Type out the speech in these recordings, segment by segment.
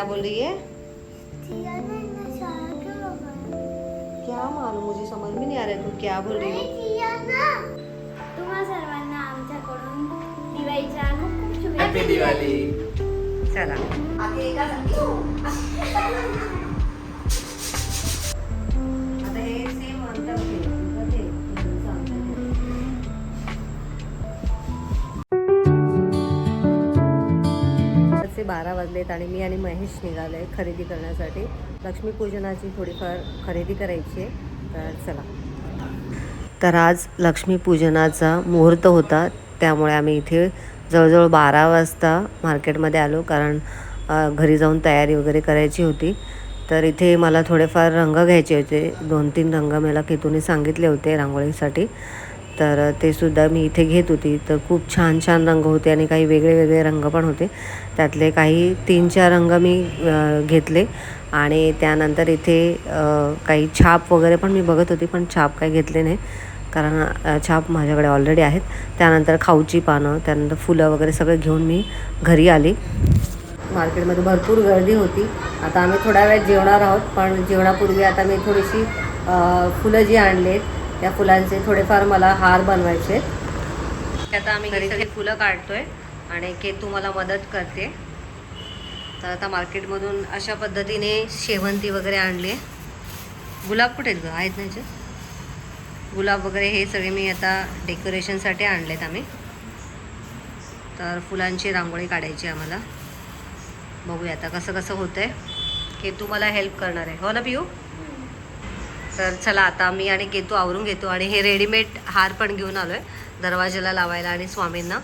क्या बोल रही है? क्यों मालूम मुझे समझ में नहीं आ रहा है तू क्या बोल रही हो। तुम्हा सर्वांना आमच्याकडून दिवाळीच्या खूप खूप शुभेच्छा चला। आता आहेत आणि मी आणि महेश निघालो आहे खरेदी करण्यासाठी. लक्ष्मीपूजनाची थोडीफार खरेदी करायची आहे. तर चला. तर आज लक्ष्मीपूजनाचा मुहूर्त होता त्यामुळे आम्ही इथे जवळजवळ बारा वाजता मार्केटमध्ये आलो कारण घरी जाऊन तयारी वगैरे करायची होती. तर इथे मला थोडेफार रंग घ्यायचे होते. दोन तीन रंग मला केतूने सांगितले होते रांगोळीसाठी. तर ते सुद्धा मी इथे घेत होती. तर खूप छान छान रंग होते आणि काही वेगळे वेगळे रंग पण होते. त्यातले काही तीन चार रंग मी घेतले आणि त्यानंतर इथे काही छाप वगैरे पण मी बघत होती पण छाप काही घेतले नाही. कारण छाप माझ्याकडे ऑलरेडी आहेत. त्यानंतर खाऊची पानं त्यानंतर फुलं वगैरे सगळं घेऊन मी घरी आली. मार्केटमध्ये भरपूर गर्दी होती. आता आम्ही थोड्या वेळात जेवणार आहोत पण जेवणापूर्वी आता मी थोडीशी फुलं जी आणली त्या फुलांचे थोडेफार मला हार बनवायचे आहेत. आता आम्ही घरी सगळी फुलं काढतोय आणि केतू मला मदत करते. तर आता मार्केटमधून अशा पद्धतीने शेवंती वगैरे आणली. आहे गुलाब कुठे आहेत ग? आहेत ना गुलाब वगैरे हे सगळे मी आता डेकोरेशनसाठी आणलेत आम्ही. तर फुलांची रांगोळी काढायची आहे आम्हाला. बघूया आता कसं कसं होतंय. केतू मला हेल्प करणार आहे. हो ना पिऊ तर चला आता मी आणि केतू आवरून घेतो आणि हे रेडीमेड हार पण घेऊन आलो आहे दरवाजाला लावायला आणि स्वामींना.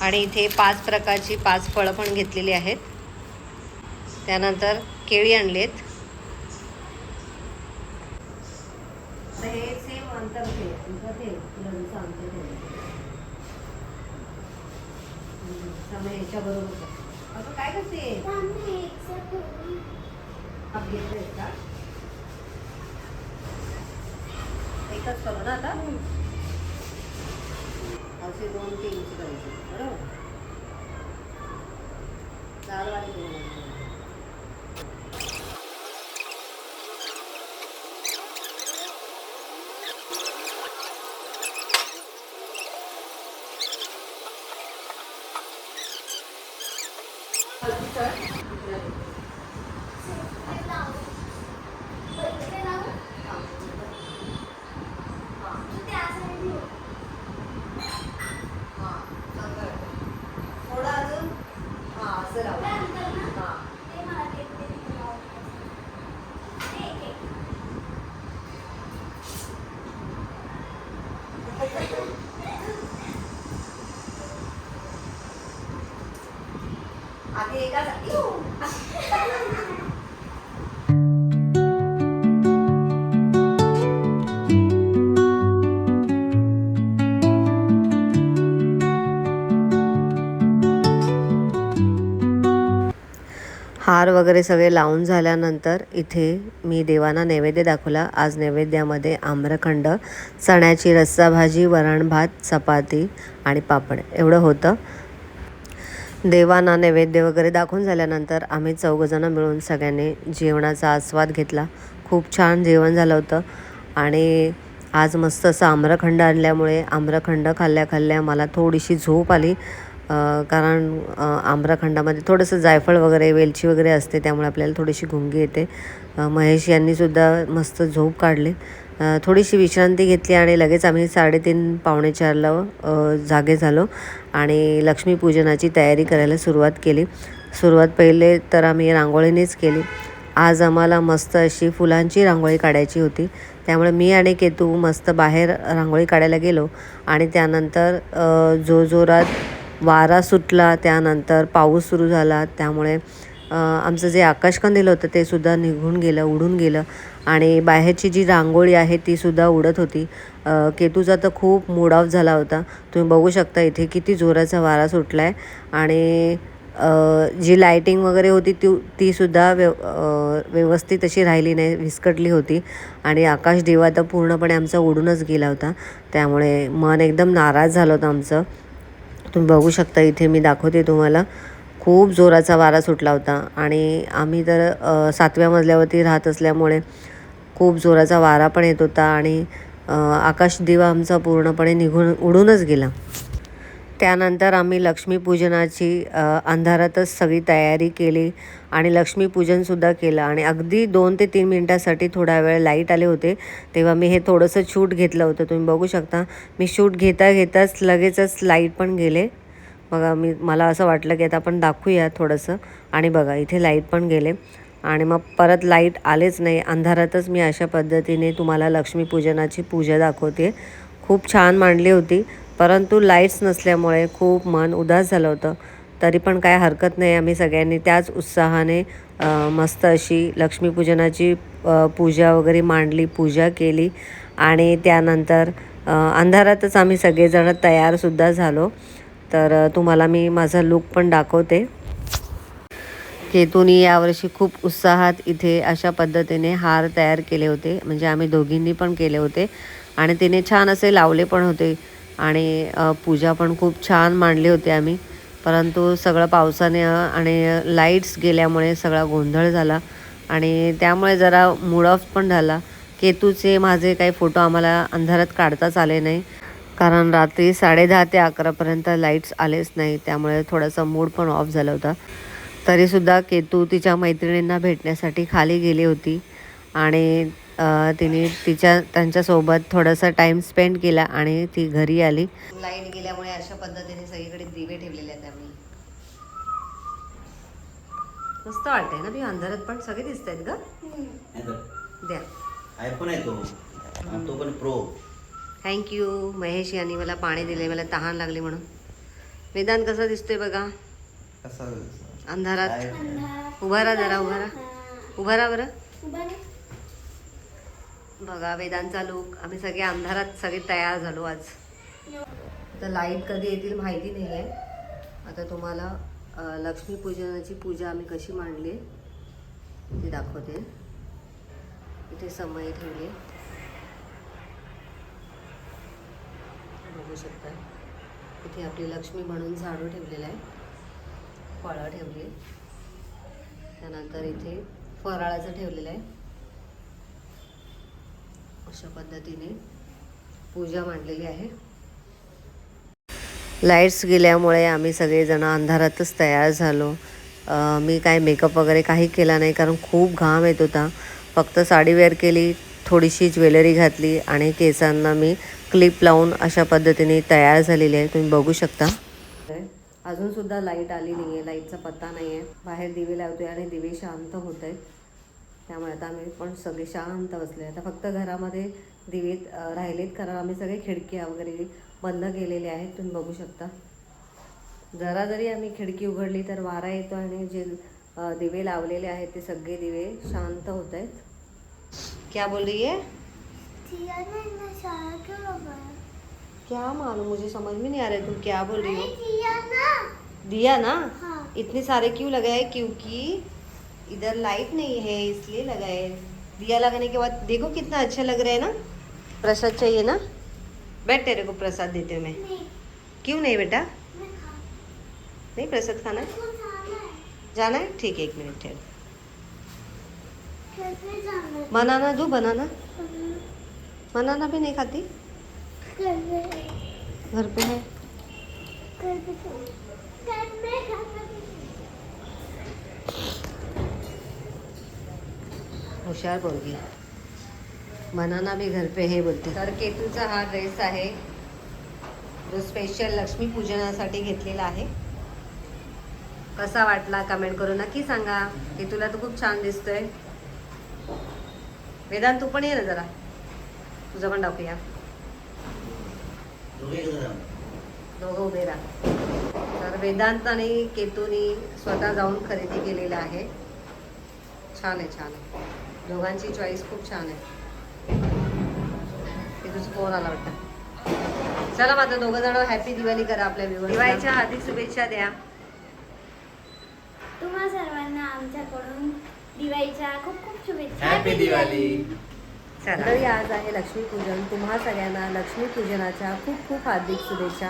आणि इथे पाच प्रकारची पाच फळं पण घेतलेली आहेत. त्यानंतर केळी आणली आहेत हे एकच करू ना आता असे दोन तीन करायचे बरोबर चार वाले दोन वाले. थोडं आधी एका हार वगैरे सगळे लावून झाल्यानंतर इथे मी देवांना नैवेद्य दाखवला. आज नैवेद्यामध्ये आम्रखंड चण्याची रस्सा भाजी वरण भात चपाती आणि पापड. एवढं होतं. देवांना नैवेद्य वगैरे दाखवून झाल्यानंतर आम्ही चौघजणं मिळून सगळ्यांनी जेवणाचा आस्वाद घेतला. खूप छान जेवण झालं होतं. आणि आज मस्त असं आम्रखंड आणल्यामुळे आम्रखंड खाल्ल्या खाल्ल्या मला थोडीशी झोप आली. कारण आम्रखंडामध्ये थोडंसं जायफळ वगैरे वेलची वगैरे असते त्यामुळे आपल्याला थोडीशी गुंगी येते. महेश यांनीसुद्धा मस्त झोप काढली. थोडीशी विश्रांती घेतली आणि लगेच आम्ही साडेतीन पावणे चारला जागे झालो. आणि लक्ष्मीपूजनाची तयारी करायला सुरुवात केली. सुरुवात पहिले तर आम्ही रांगोळीनेच केली. आज आम्हाला मस्त अशी फुलांची रांगोळी काढायची होती. त्यामुळे मी आणि केतू मस्त बाहेर रांगोळी काढायला गेलो आणि त्यानंतर जोरजोरात वारा सुटला. त्यानंतर पाऊस सुरू झाला. त्यामुळे आमचं जे आकाशकंदील होतं ते सुद्धा निघून गेलं उडून गेलं. आणि बाहेरची जी रांगोळी आहे ती सुद्धा उडत होती. केतूचा तर खूप मूड ऑफ झाला होता. तुम्ही बघू शकता इथे किती जोराचा वारा सुटला आहे आणि जी लायटिंग वगैरे होती ती तीसुद्धा व्यव व्यवस्थित अशी राहिली नाही विस्कटली होती. आणि आकाश दिवा तर पूर्णपणे आमचा उडूनच गेला होता. त्यामुळे मन एकदम नाराज झालं होतं आमचं. तुम्ही बघू शकता इथे मी दाखवते तुम्हाला. खूप जोराचा वारा सुटला होता आणि आम्ही तर सातव्या मजल्यावरती राहत असल्यामुळे खूप जोराचा वारा पण येत होता आणि आकाश आकाशदिवा आमचा पूर्णपणे निघून उडूनच गेला. त्यानंतर आम्ही लक्ष्मीपूजनाची अंधारातच सगळी तयारी केली आणि लक्ष्मीपूजनसुद्धा केलं आणि अगदी दोन ते तीन मिनटासाठी थोडा वेळ लाइट आले होते तेव्हा मी हे थोडंसं शूट घेतलं होतं. तुम्ही बघू शकता मी शूट घेता घेताच लगेचच लाइट पण गेले. मग मी मला असं वाटलं की आता आपण दाखवूया थोडंसं. आणि बघा इथे लाइट पण गेले. आणि मग परत लाइट आलेच नाही. अंधारातच मी अशा पद्धतीने तुम्हाला लक्ष्मीपूजनाची पूजा दाखवते. खूप छान मांडली होती. परंतु लाईट्स नसल्यामुळे खूप मन उदास झालं होतं. तरी पण काय हरकत नाही. आम्ही सगळ्यांनी त्याच उत्साहाने मस्त अशी लक्ष्मीपूजनाची पूजा वगैरे मांडली पूजा केली. आणि त्यानंतर अंधारातच आम्ही सगळेजण तयारसुद्धा झालो. तर तुम्हाला मी माझा लुक पण दाखवते. केतूनी यावर्षी खूप उत्साहात इथे अशा पद्धतीने हार तयार केले होते. म्हणजे आम्ही दोघींनी पण केले होते. आणि तिने छान असे लावले पण होते. आणि पूजा पण खूप छान मांडली होती आम्ही. परंतु सगळं पावसाने आणि लाईट्स गेल्यामुळे सगळा गोंधळ झाला. आणि त्यामुळे जरा मूड ऑफ पण झाला. केतूचे माझे काही फोटो आम्हाला अंधारात काढताच आले नाही. कारण रात्री साडेदहा ते अकरापर्यंत लाईट्स आलेच नाही त्यामुळे थोडासा मूड पण ऑफ झाला होता. तरीसुद्धा केतू तिच्या मैत्रिणींना भेटण्यासाठी खाली गेली होती आणि तिने तिच्या त्यांच्यासोबत थोडासा टाईम स्पेंड केला आणि ती घरी आली. लाइट गेल्यामुळे अशा पद्धतीने सगळीकडे दिवे ठेवलेले आहेत आम्ही. मस्त वाटतंय ना ती अंधारात पण सगळे दिसत आहेत ग द्या. आयफोन आहे तो. तो पण प्रो थँक्यू महेश यांनी मला पाणी दिले मला तहान लागली म्हणून. वेदांत कसा दिसतोय बघा. कसा अंधारात. उभा राहा जरा उभा राहा. उभा राहा बरं. बघा वेदांचा लुक. आम्ही सगळे अंधारात सगळे तयार झालो आज. तर लाइट कधी येतील माहिती नाही आहे. आता तुम्हाला लक्ष्मीपूजनाची पूजा आम्ही कशी मांडली आहे ती दाखवते. इथे समय ठेवले. बघू शकता इथे आपली लक्ष्मी म्हणून झाडू ठेवलेलं आहे. फळं ठेवली त्यानंतर इथे फराळाचं ठेवलेलं आहे. अशा पद्धतीने पूजा मांडलेली आहे. लाईट्स गेल्यामुळे आम्ही सगळेजण अंधारातच तयार झालो. मी काय मेकअप वगैरे काही केला नाही कारण खूप घाम येत होता. फक्त साडी वेअर केली थोडीशी ज्वेलरी घातली आणि केसांना मी क्लिप लावून अशा पद्धतीने तयार झालेली आहे. तुम्ही बघू शकता. अजून सुद्धा लाइट आली नाही आहे लाईटचा पत्ता नाही आहे बाहेर दिवे लावतोय आणि दिवे शांत होत आहेत त्यामुळे आता आम्ही पण सगळे शांत बसले आता फक्त घरामध्ये दिवे राहिलेत कारण आम्ही सगळे खिडक्या वगैरे बंद केलेले आहेत. तुम्ही बघू शकता. जरा जरी आम्ही खिडकी उघडली तर वारा येतो आणि जे दिवे लावलेले आहेत ते सगळे दिवे शांत होत आहेत. क्या बोल रही है? क्यों मालूम मुझे समझ में नहीं आ रहा है तुम क्या बोल रही हो? जिया ना। दिया ना? हाँ। इतने सारे क्यों लगाए? क्योंकि इधर लाइट नहीं है इसलिए लगाए। दिया लगाने के बाद देखो कितना अच्छा लग रहा है ना? प्रसाद चाहिए ना? बैठ तेरे को प्रसाद देते हूँ मैं। क्यों नहीं बेटा? नहीं प्रसाद खाना है? जाना है। जाना है? ठीक है एक मिनट ठहर। है बनाना दो बनाना बनाना भी नहीं खाती? घर पे है। हुशार पोरगी. बनाना भी घर पे हे बोलते. तर केतूचा हा ड्रेस आहे. जो स्पेशल लक्ष्मी पूजनासाठी घेतलेला आहे. कसा वाटला कमेंट करून नक्की सांगा. केतूला तर खूप छान दिसतोय. वेदांत तू पण ये ना जरा. तुझं पण दाखवूया दोघे उभे राहा. तर वेदांत आणि केतूनी स्वतः जाऊन खरेदी केलेलं आहे. छान आहे छान आहे. दोघांची चॉईस खूप छान आहे. केतूचा फोन आला वाटतं? चला आता दोघं जण हॅपी दिवाळी करा आपल्या विवाह दिवाळीच्या हार्दिक शुभेच्छा द्या. तुम्हा सर्वांना आमच्याकडून दिवाळीच्या खूप खूप हॅपी दिवाळी तरी आज आहे लक्ष्मीपूजन. तुम्हा सगळ्यांना लक्ष्मीपूजनाच्या खूप खूप हार्दिक शुभेच्छा.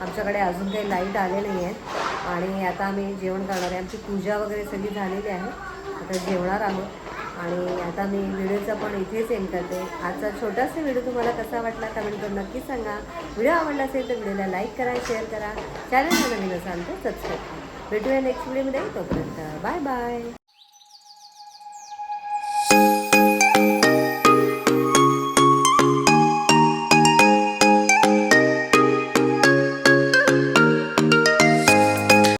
आमच्याकडे अजून काही लाइट आले नाही आहेत आणि आता आम्ही जेवण करणार आहे. आमची पूजा वगैरे सगळी झालेली आहे. आता जेवणार आहोत. आणि आता मी व्हिडिओचा पण इथेच एंड करते. आजचा छोटासा व्हिडिओ तुम्हाला कसा वाटला कमेंट करून नक्की सांगा. व्हिडिओ आवडला असेल तर व्हिडिओला लाईक करा शेअर करा. चॅनलला नवीन असाल तर सबस्क्राईब करा. भेटूया नेक्स्ट व्हिडिओमध्ये तोपर्यंत बाय बाय